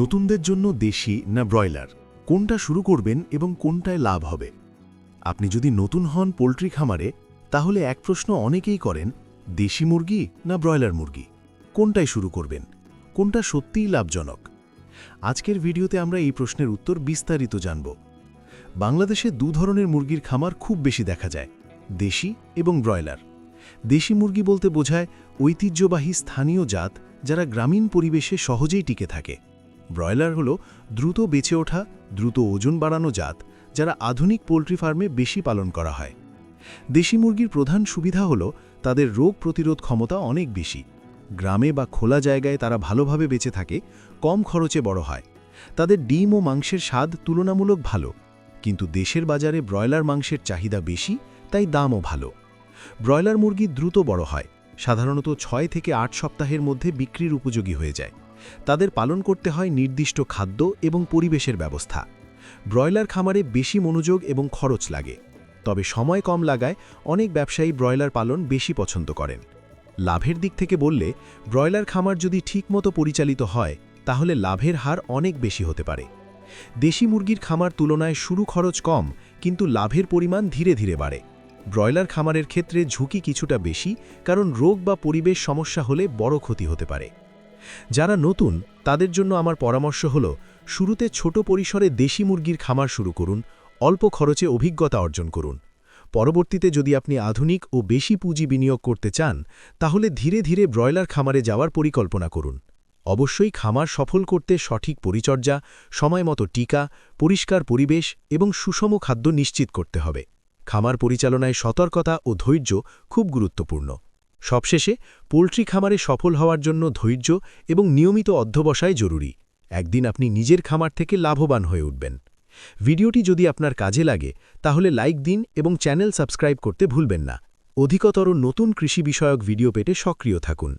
নতুনদের জন্য দেশি না ব্রয়লার? কোনটা শুরু করবেন এবং কোনটায় লাভ হবে? আপনি যদি নতুন হন পোলট্রি খামারে, তাহলে এক প্রশ্ন অনেকেই করেন, দেশি মুরগি না ব্রয়লার মুরগি? কোনটায় শুরু করবেন? কোনটা সত্যিই লাভজনক? আজকের ভিডিওতে আমরা এই প্রশ্নের উত্তর বিস্তারিত জানব। বাংলাদেশে দু ধরনের মুরগির খামার খুব বেশি দেখা যায়, দেশি এবং ব্রয়লার। দেশি মুরগি বলতে বোঝায় ঐতিহ্যবাহী স্থানীয় জাত যারা গ্রামীণ পরিবেশে সহজেই টিকে থাকে। ব্রয়লার হল দ্রুত বেঁচে ওঠা, দ্রুত ওজন বাড়ানো জাত যারা আধুনিক পোলট্রি ফার্মে বেশি পালন করা হয়। দেশি মুরগির প্রধান সুবিধা হল তাদের রোগ প্রতিরোধ ক্ষমতা অনেক বেশি। গ্রামে বা খোলা জায়গায় তারা ভালোভাবে বেঁচে থাকে, কম খরচে বড় হয়। তাদের ডিম ও মাংসের স্বাদ তুলনামূলক ভালো। কিন্তু দেশের বাজারে ব্রয়লার মাংসের চাহিদা বেশি, তাই দামও ভালো। ব্রয়লার মুরগি দ্রুত বড় হয়, সাধারণত ছয় থেকে আট সপ্তাহের মধ্যে বিক্রির উপযোগী হয়ে যায়। তাদের পালন করতে হয় নির্দিষ্ট খাদ্য এবং পরিবেশের ব্যবস্থা। ব্রয়লার খামারে বেশি মনোযোগ এবং খরচ লাগে, তবে সময় কম লাগায় অনেক ব্যবসায়ী ব্রয়লার পালন বেশি পছন্দ করেন। লাভের দিক থেকে বললে, ব্রয়লার খামার যদি ঠিকমতো পরিচালিত হয়, তাহলে লাভের হার অনেক বেশি হতে পারে। দেশি মুরগির খামার তুলনায় শুরু খরচ কম, কিন্তু লাভের পরিমাণ ধীরে ধীরে বাড়ে। ব্রয়লার খামারের ক্ষেত্রে ঝুঁকি কিছুটা বেশি, কারণ রোগ বা পরিবেশ সমস্যা হলে বড় ক্ষতি হতে পারে। যারা নতুন, তাদের জন্য আমার পরামর্শ হল, শুরুতে ছোট পরিসরে দেশি মুরগির খামার শুরু করুন, অল্প খরচে অভিজ্ঞতা অর্জন করুন। পরবর্তীতে যদি আপনি আধুনিক ও বেশি পুঁজি বিনিয়োগ করতে চান, তাহলে ধীরে ধীরে ব্রয়লার খামারে যাওয়ার পরিকল্পনা করুন। অবশ্যই খামার সফল করতে সঠিক পরিচর্যা, সময়মতো টিকা, পরিষ্কার পরিবেশ এবং সুষম খাদ্য নিশ্চিত করতে হবে। খামার পরিচালনায় সতর্কতা ও ধৈর্য খুব গুরুত্বপূর্ণ। সবশেষে পোলট্রি খামারে সফল হওয়ার জন্য ধৈর্য এবং নিয়মিত অধ্যবসায় জরুরি। একদিন আপনি নিজের খামার থেকে লাভবান হয়ে উঠবেন। ভিডিওটি যদি আপনার কাজে লাগে, তাহলে লাইক দিন এবং চ্যানেল সাবস্ক্রাইব করতে ভুলবেন না। অধিকতর নতুন কৃষি বিষয়ক ভিডিও পেটে সক্রিয় থাকুন।